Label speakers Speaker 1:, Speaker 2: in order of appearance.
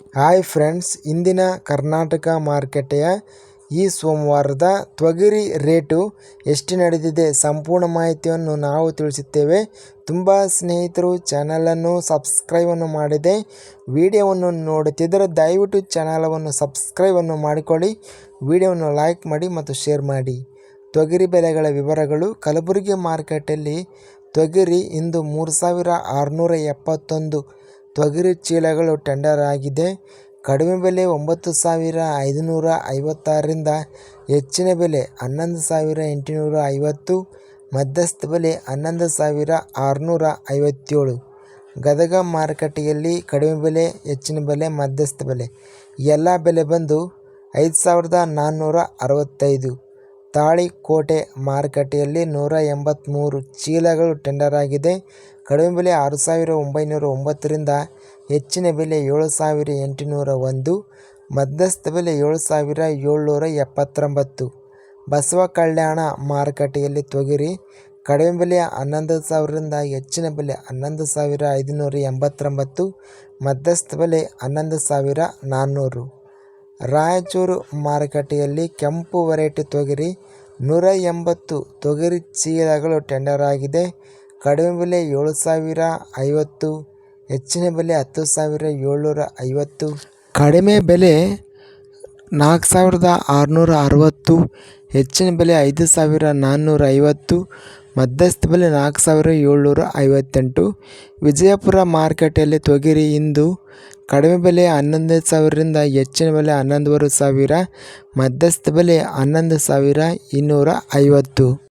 Speaker 1: Hi friends ಇಂದಿನ ಕರ್ನಾಟಕ ಮಾರುಕಟ್ಟೆಯ ಈ ಸೋಮವಾರದ ತೊಗರಿ ರೇಟು ಎಷ್ಟು ನಡೆದಿದೆ ಸಂಪೂರ್ಣ ಮಾಹಿತಿಯನ್ನು ನಾವು ತಿಳಿಸುತ್ತೇವೆ. ತುಂಬ ಸ್ನೇಹಿತರು, ಚಾನಲನ್ನು ಸಬ್ಸ್ಕ್ರೈಬನ್ನು ಮಾಡಿದೆ ವಿಡಿಯೋವನ್ನು ನೋಡುತ್ತಿದ್ದರೆ ದಯವಿಟ್ಟು ಚಾನಲವನ್ನು ಸಬ್ಸ್ಕ್ರೈಬನ್ನು ಮಾಡಿಕೊಳ್ಳಿ, ವಿಡಿಯೋವನ್ನು ಲೈಕ್ ಮಾಡಿ ಮತ್ತು ಶೇರ್ ಮಾಡಿ. ತೊಗರಿ ಬೆಲೆಗಳ ವಿವರಗಳು, ಕಲಬುರಗಿ ಮಾರುಕಟ್ಟೆಯಲ್ಲಿ ತೊಗರಿ ಇಂದು ಮೂರು ಸಾವಿರ ಆರುನೂರ ಎಪ್ಪತ್ತೊಂದು ತೊಗರಿ ಚೀಲಗಳು ಟೆಂಡರ್ ಆಗಿದೆ. ಕಡಿಮೆ ಬೆಲೆ ಒಂಬತ್ತು ಸಾವಿರ ಐದುನೂರ ಐವತ್ತಾರರಿಂದ ಹೆಚ್ಚಿನ ಬೆಲೆ ಹನ್ನೊಂದು ಸಾವಿರ ಎಂಟುನೂರ ಐವತ್ತು, ಮಧ್ಯಸ್ಥ ಬೆಲೆ ಹನ್ನೊಂದು ಸಾವಿರ ಆರುನೂರ ಐವತ್ತೇಳು. ಗದಗ ಮಾರುಕಟ್ಟೆಯಲ್ಲಿ ಕಡಿಮೆ ಬೆಲೆ, ಹೆಚ್ಚಿನ ಬೆಲೆ, ಮಧ್ಯಸ್ಥ ಬೆಲೆ. ಎಲ್ಲ ಬೆಲೆ ಬಂದು ಐದು ಸಾವಿರದ ನಾನ್ನೂರ ಅರವತ್ತೈದು. ತಾಳಿಕೋಟೆ ಮಾರುಕಟ್ಟೆಯಲ್ಲಿ ನೂರ ಎಂಬತ್ತ್ಮೂರು ಚೀಲಗಳು ಟೆಂಡರ್ ಆಗಿದೆ. ಕಡಿಮೆ ಬೆಲೆ ಆರು ಸಾವಿರ ಒಂಬೈನೂರ ಒಂಬತ್ತರಿಂದ ಹೆಚ್ಚಿನ ಬೆಲೆ ಏಳು ಸಾವಿರ ಎಂಟುನೂರ ಒಂದು, ಮಧ್ಯಸ್ಥ ಬೆಲೆ ಏಳು ಸಾವಿರ ಏಳ್ನೂರ ಎಪ್ಪತ್ತೊಂಬತ್ತು. ಬಸವ ಕಲ್ಯಾಣ ಮಾರುಕಟ್ಟೆಯಲ್ಲಿ ತೊಗರಿ ಕಡಿಮೆ ಬೆಲೆ ಹನ್ನೊಂದು ಸಾವಿರದಿಂದ ಹೆಚ್ಚಿನ ಬೆಲೆ ಹನ್ನೊಂದು ಸಾವಿರ ಐದುನೂರ ಎಂಬತ್ತೊಂಬತ್ತು, ಮಧ್ಯಸ್ಥ ಬೆಲೆ ಹನ್ನೊಂದು ಸಾವಿರ ನಾನ್ನೂರು. ರಾಯಚೂರು ಮಾರುಕಟ್ಟೆಯಲ್ಲಿ ಕೆಂಪು ವೆರೈಟಿ ತೊಗರಿ, ನೂರ ಎಂಬತ್ತು ತೊಗರಿ ಚೀಲಗಳು ಟೆಂಡರ್ ಆಗಿದೆ. ಕಡಿಮೆ ಬೆಲೆ ಏಳು ಸಾವಿರ ಐವತ್ತು, ಹೆಚ್ಚಿನ ಬೆಲೆ ಹತ್ತು ಸಾವಿರ ಏಳ್ನೂರ ಐವತ್ತು. ಕಡಿಮೆ ಬೆಲೆ ನಾಲ್ಕು ಸಾವಿರದ ಆರುನೂರ ಅರವತ್ತು, ಹೆಚ್ಚಿನ ಬೆಲೆ ಐದು ಸಾವಿರ ನಾನ್ನೂರ ಐವತ್ತು. ಮಧ್ಯಸ್ಥ ಬೆಲೆ ನಾಲ್ಕು ಸಾವಿರ ಏಳ್ನೂರ ಐವತ್ತೆಂಟು ವಿಜಯಪುರ ಮಾರುಕಟ್ಟೆಯಲ್ಲಿ ತೊಗರಿ ಇಂದು ಕಡಿಮೆ ಬೆಲೆ ಹನ್ನೊಂದು ಸಾವಿರದಿಂದ ಹೆಚ್ಚಿನ ಬೆಲೆ ಹನ್ನೊಂದುವರೆ ಸಾವಿರ, ಮಧ್ಯಸ್ಥ ಬೆಲೆ ಹನ್ನೊಂದು ಸಾವಿರ ಇನ್ನೂರ ಐವತ್ತು.